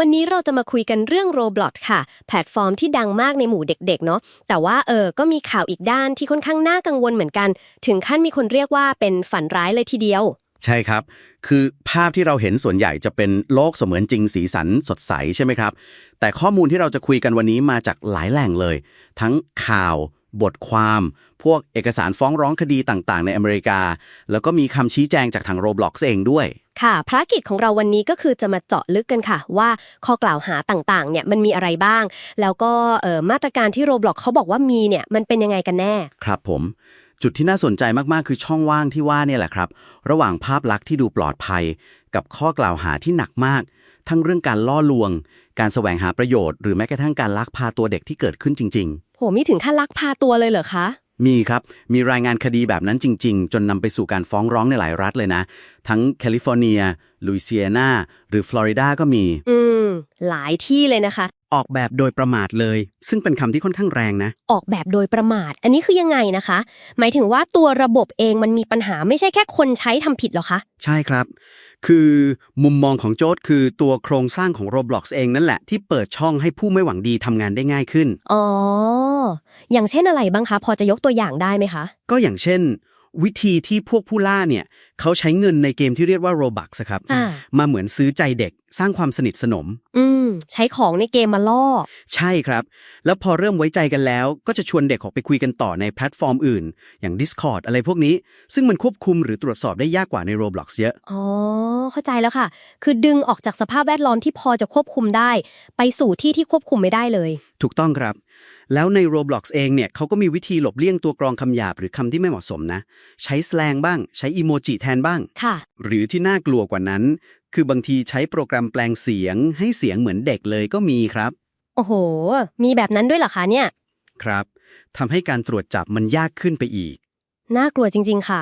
วันนี้เราจะมาคุยกันเรื่อง Roblox ค่ะ แพลตฟอร์มที่ดังมากในหมู่เด็กๆเนาะแต่ว่าเออก็มีข่าวอีกด้านที่ค่อนข้างน่ากังวลเหมือนกัน ถึงขั้นมีคนเรียกว่าเป็นฝันร้ายเลยทีเดียว ใช่ครับ คือภาพที่เราเห็นส่วนใหญ่จะเป็นโลกเสมือนจริงสีสันสดใสใช่ไหมครับ แต่ข้อมูลที่เราจะคุยกันวันนี้มาจากหลายแหล่งเลย ทั้งข่าว บทความ พวกเอกสารฟ้องร้องคดีต่างๆ ในอเมริกา แล้วก็มีคำชี้แจงจากทาง Roblox เองด้วย ค่ะภารกิจของเราวันนี้ก็คือจะมาเจาะลึกกันค่ะ ว่าข้อกล่าวหาต่างๆเนี่ยมันมีอะไรบ้าง แล้วก็เอ่อมาตรการที่ Roblox เขาบอกว่ามีเนี่ยมันเป็นยังไงกันแน่ ครับผม จุดที่น่าสนใจมากๆ คือช่องว่างที่ว่าเนี่ยแหละครับ ระหว่างภาพลักษณ์ที่ดูปลอดภัย กับข้อกล่าวหาที่หนักมาก ทั้งเรื่องการล่อลวง การแสวงหาประโยชน์ หรือแม้กระทั่งการลักพาตัวเด็กที่เกิดขึ้นจริงโหมีถึงขั้นลักพาตัวเลยเหรอคะๆ มีครับ มีรายงานคดีแบบนั้นจริง ๆ จนนำไปสู่การฟ้องร้องในหลายรัฐเลยนะ ทั้งแคลิฟอร์เนียลุยเซียนาหรือฟลอริดาก็มี อืม หลายที่เลยนะคะ ออกแบบโดยประมาทเลย ซึ่งเป็นคำที่ค่อนข้างแรงนะ ออกแบบโดยประมาท อันนี้คือยังไงนะคะ หมายถึงว่าตัวระบบเองมันมีปัญหาไม่ใช่แค่คนใช้ทำผิดเหรอคะ ใช่ครับ คือมุมมองของโจทย์คือตัวโครงสร้างของ Roblox เองนั่นแหละ ที่เปิดช่องให้ผู้ไม่หวังดีทำงานได้ง่ายขึ้น อ๋อ อย่างเช่นอะไรบ้างคะ พอจะยกตัวอย่างได้ไหมคะ ก็อย่างเช่น วิธีที่พวกผู้ล่าเนี่ยเขาใช้เงินในเกมที่เรียกว่า Robux อะครับ อ่า มาเหมือนซื้อใจเด็กสร้างความสนิทสนม อืม ใช้ของในเกมมาล่อ ใช่ครับ แล้วพอเริ่มไว้ใจกันแล้ว ก็จะชวนเด็กออกไปคุยกันต่อในแพลตฟอร์มอื่น อย่าง Discord อะไรพวกนี้ ซึ่งมันควบคุมหรือตรวจสอบได้ยากกว่าใน Roblox เยอะ อ๋อ เข้าใจแล้วค่ะ คือดึงออกจากสภาพแวดล้อมที่พอจะควบคุมได้ ไปสู่ที่ที่ควบคุมไม่ได้เลย ถูกต้องครับ แล้วใน Roblox เองเนี่ยเขาก็มีวิธีหลบเลี่ยงตัวกรองคำหยาบหรือคำที่ไม่เหมาะสมนะ ใช้แสลงบ้าง ใช้อีโมจิแทนบ้าง ค่ะ หรือที่น่ากลัวกว่านั้น คือบางทีใช้โปรแกรมแปลงเสียง ให้เสียงเหมือนเด็กเลยก็มีครับ โอ้โห มีแบบนั้นด้วยเหรอคะเนี่ย ครับทำให้การตรวจจับมันยากขึ้นไปอีก น่ากลัวจริง ๆ ค่ะ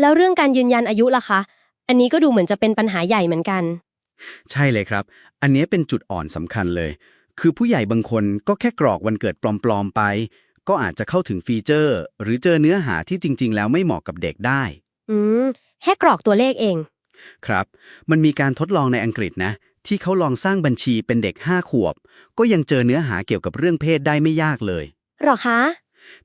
แล้วเรื่องการยืนยันอายุล่ะคะ อันนี้ก็ดูเหมือนจะเป็นปัญหาใหญ่เหมือนกัน ใช่เลยครับ อันเนี้ยเป็นจุดอ่อนสำคัญเลย คือผู้ใหญ่บางคนก็แค่กรอกวันเกิดปลอมๆไป ก็อาจจะเข้าถึงฟีเจอร์ หรือเจอเนื้อหาที่จริง ๆ แล้วไม่เหมาะกับเด็กได้ อืม แค่กรอกตัวเลขเอง ครับ มันมีการทดลองในอังกฤษนะ ที่เขาลองสร้างบัญชีเป็นเด็ก 5 ขวบ ก็ยังเจอเนื้อหาเกี่ยวกับเรื่องเพศได้ไม่ยากเลย หรอคะ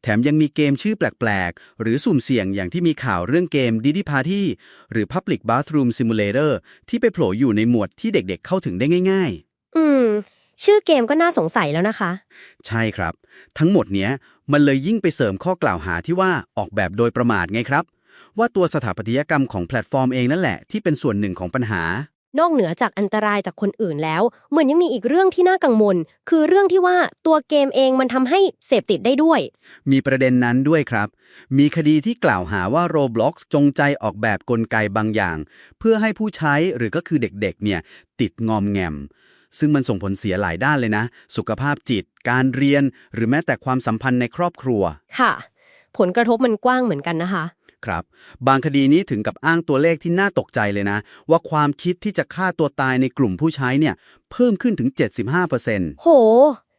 แถมยังมีเกมชื่อแปลก ๆ หรือสุ่มเสี่ยงอย่างที่มีข่าวเรื่องเกม Diddy Party หรือ Public Bathroom Simulator ที่ไปโผล่อยู่ในหมวดที่เด็กๆ เข้าถึงได้ง่าย อืม ชื่อเกมก็น่าสงสัยแล้วนะคะ ๆ ใช่ครับ ทั้งหมดเนี้ยมันเลยยิ่งไปเสริมข้อกล่าวหาที่ว่าออกแบบโดยประมาทไงครับ ว่าตัวสถาปัตยกรรมของแพลตฟอร์มเองนั่นแหละที่เป็นส่วนหนึ่งของปัญหา นอกเหนือจากอันตรายจากคนอื่นแล้ว เหมือนยังมีอีกเรื่องที่น่ากังวล คือเรื่องที่ว่าตัวเกมเองมันทำให้เสพติดได้ด้วย มีประเด็นนั้นด้วยครับ มีคดีที่กล่าวหาว่า Roblox จงใจออกแบบกลไกบางอย่าง เพื่อให้ผู้ใช้หรือก็คือเด็กๆเนี่ยติดงอมแงม ซึ่งมันส่งผลเสียหลายด้านเลยนะ สุขภาพจิต การเรียน หรือแม้แต่ความสัมพันธ์ในครอบครัว ค่ะ ผลกระทบมันกว้างเหมือนกันนะคะ ครับ บางคดีนี้ถึงกับอ้างตัวเลขที่น่าตกใจเลยนะ ว่าความคิดที่จะฆ่าตัวตายในกลุ่มผู้ใช้เนี่ยเพิ่มขึ้นถึง 75%โห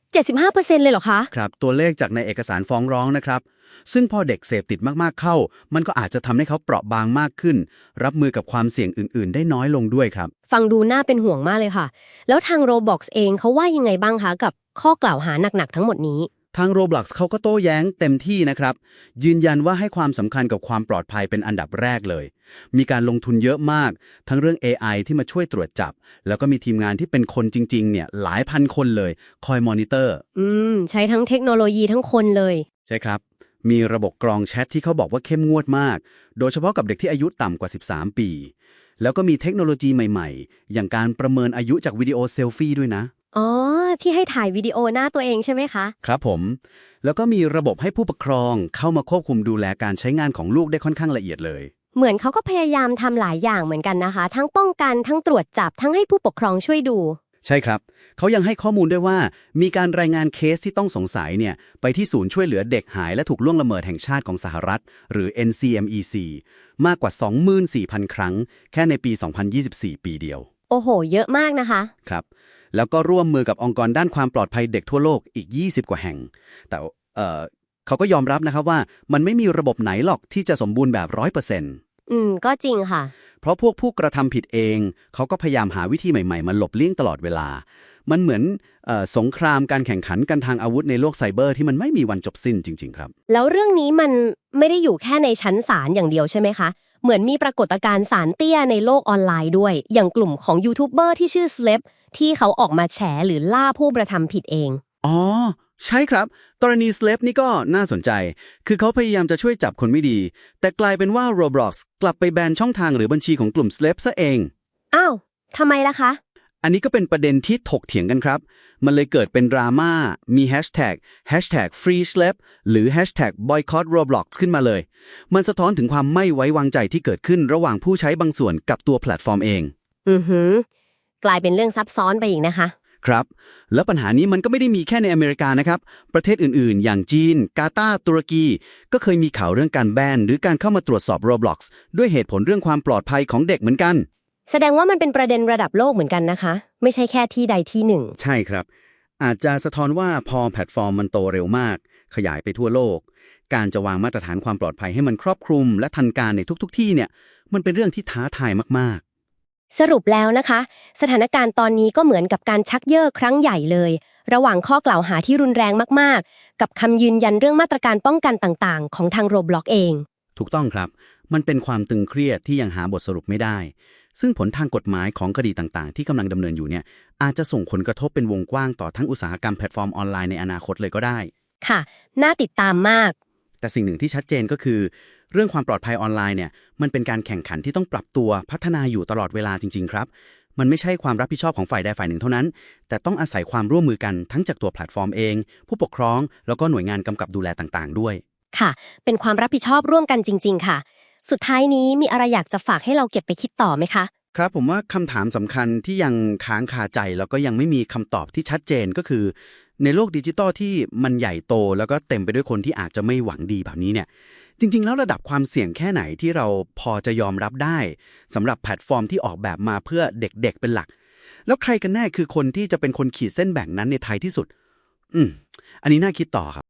75%เลยเหรอคะ ครับ ตัวเลขจากในเอกสารฟ้องร้องนะครับ ซึ่งพอเด็กเสพติดมากๆเข้า มันก็อาจจะทำให้เขาเปราะบางมากขึ้น รับมือกับความเสี่ยงอื่น ๆ ได้น้อยลงด้วยครับ ฟังดูน่าเป็นห่วงมากเลยค่ะ แล้วทาง Roblox เองเขาว่ายังไงบ้างคะกับข้อกล่าวหาหนักๆทั้งหมดนี้ ทาง Roblox เขาก็โต้แย้งเต็มที่นะครับ ยืนยันว่าให้ความสำคัญกับความปลอดภัยเป็นอันดับแรกเลย มีการลงทุนเยอะมาก ทั้งเรื่อง AI ที่มาช่วยตรวจจับ แล้วก็มีทีมงานที่เป็นคนจริง ๆ เนี่ยหลายพันคนเลย คอยมอนิเตอร์ อืม ใช้ทั้งเทคโนโลยีทั้งคนเลย ใช่ครับ มีระบบกรองแชทที่เขาบอกว่าเข้มงวดมาก โดยเฉพาะกับเด็กที่อายุต่ำกว่า 13 ปี แล้วก็มีเทคโนโลยีใหม่ ๆ อย่างการประเมินอายุจากวิดีโอเซลฟี่ด้วยนะ อ๋อ ที่ให้ถ่ายวิดีโอหน้าตัวเองใช่ไหมคะ ครับผม แล้วก็มีระบบให้ผู้ปกครองเข้ามาควบคุมดูแลการใช้งานของลูกได้ค่อนข้างละเอียดเลย เหมือนเขาก็พยายามทำหลายอย่างเหมือนกันนะคะ ทั้งป้องกันทั้งตรวจจับทั้งให้ผู้ปกครองช่วยดู ใช่ครับ เขายังให้ข้อมูลด้วยว่า มีการรายงานเคสที่ต้องสงสัยเนี่ย ไปที่ศูนย์ช่วยเหลือเด็กหายและถูกล่วงละเมิดแห่งชาติของสหรัฐ หรือ NCMEC มากกว่า 24,000 ครั้ง แค่ในปี 2024 ปีเดียว โอ้โห เยอะมากนะคะ ครับ แล้วก็ร่วมมือกับองค์กรด้านความปลอดภัยเด็กทั่วโลกอีก 20 กว่าแห่ง แต่เขาก็ยอมรับนะครับว่ามันไม่มีระบบไหนหรอกที่จะสมบูรณ์แบบ100%อื ม ก็จริงค่ะ เพราะพวกผู้กระทำผิดเอง เขาก็พยายามหาวิธีใหม่ๆ มาหลบเลี่ยงตลอดเวลา มันเหมือนเออสงครามการแข่งขันกันทางอาวุธในโลกไซเบอร์ที่มันไม่มีวันจบสิ้นจริง ๆ ครับ แล้วเรื่องนี้มันไม่ได้อยู่แค่ในชั้นศาลอย่างเดียวใช่ไหมคะ เหมือนมีปรากฏการณ์สารเตี้ยในโลกออนไลน์ด้วย อย่างกลุ่มของยูทูบเบอร์ที่ชื่อ Slep ที่เขาออกมาแฉหรือล่าผู้กระทำผิดเอง อ๋อ ใช่ครับ กรณี Slap นี่ก็น่าสนใจ คือเขาพยายามจะช่วยจับคนไม่ดี แต่กลายเป็นว่า Roblox กลับไปแบนช่องทางหรือบัญชีของกลุ่ม Slap ซะเอง อ้าวทำไมล่ะคะ อันนี้ก็เป็นประเด็นที่ถกเถียงกันครับ มันเลยเกิดเป็นดราม่า มีแฮชแท็ก hashtag free slap หรือ hashtag boycott roblox ขึ้นมาเลย มันสะท้อนถึงความไม่ไว้วางใจที่เกิดขึ้นระหว่างผู้ใช้บางส่วนกับตัวแพลตฟอร์มเอง อือหือ กลายเป็นเรื่องซับซ้อนไปอีกนะคะ ครับ แล้วปัญหานี้มันก็ไม่ได้มีแค่ในอเมริกานะครับ ประเทศอื่นๆ อย่างจีน กาตาร์ตุรกี ก็เคยมีข่าวเรื่องการแบนหรือการเข้ามาตรวจสอบ Roblox ด้วยเหตุผลเรื่องความปลอดภัยของเด็กเหมือนกัน แสดงว่ามันเป็นประเด็นระดับโลกเหมือนกันนะคะ ไม่ใช่แค่ที่ใดที่หนึ่ง ใช่ครับ อาจจะสะท้อนว่าพอแพลตฟอร์มมันโตเร็วมาก ขยายไปทั่วโลก การจะวางมาตรฐานความปลอดภัยให้มันครอบคลุม และทันการในทุก ๆทที่เนี่ย มันเป็นเรื่องที่ท้าทายมาก สรุปแล้วนะคะ สถานการณ์ตอนนี้ก็เหมือนกับการชักเย่อครั้งใหญ่เลย ระหว่างข้อกล่าวหาที่รุนแรงมากๆ กับคำยืนยันเรื่องมาตรการป้องกันต่างๆ ของทางโรบล็อกเองๆถูกต้องครับ มันเป็นความตึงเครียดที่ยังหาบทสรุปไม่ได้ ซึ่งผลทางกฎหมายของคดีต่างๆ ที่กำลังดำเนินอยู่เนี่ยอาจจะส่งผลกระทบเป็นวงกว้างต่อทั้งอุตสาหกรรมแพลตฟอร์มออนไลน์ในอนาคตเลยก็ได้ ค่ะ น่าติดตามมาก แต่สิ่งหนึ่งที่ชัดเจนก็คือ เรื่องความปลอดภัยออนไลน์เนี่ยมันเป็นการแข่งขันที่ต้องปรับตัวพัฒนาอยู่ตลอดเวลาจริง ๆ ครับ มันไม่ใช่ความรับผิดชอบของฝ่ายใดฝ่ายหนึ่งเท่านั้น แต่ต้องอาศัยความร่วมมือกันทั้งจากตัวแพลตฟอร์มเอง ผู้ปกครอง แล้วก็หน่วยงานกำกับดูแลต่างๆ ด้วย ค่ะ เป็นความรับผิดชอบร่วมกันจริง ๆ ค่ะ สุดท้ายนี้มีอะไรอยากจะฝากให้เราเก็บไปคิดต่อไหมคะ ครับผมว่าคำถามสำคัญที่ยังค้างคาใจแล้วก็ยังไม่มีคำตอบที่ชัดเจนก็คือ ในโลกดิจิตอลที่มันใหญ่โต แล้วก็เต็มไปด้วยคนที่อาจจะไม่หวังดีแบบนี้เนี่ยจริง ๆ แล้วระดับความเสี่ยงแค่ไหนที่เราพอจะยอมรับได้สำหรับแพลตฟอร์มที่ออกแบบมาเพื่อเด็กๆเป็นหลัก แล้วใครกันแน่คือคนที่จะเป็นคนขีดเส้นแบ่งนั้นในไทยที่สุด อืมอันนี้น่าคิดต่อครับ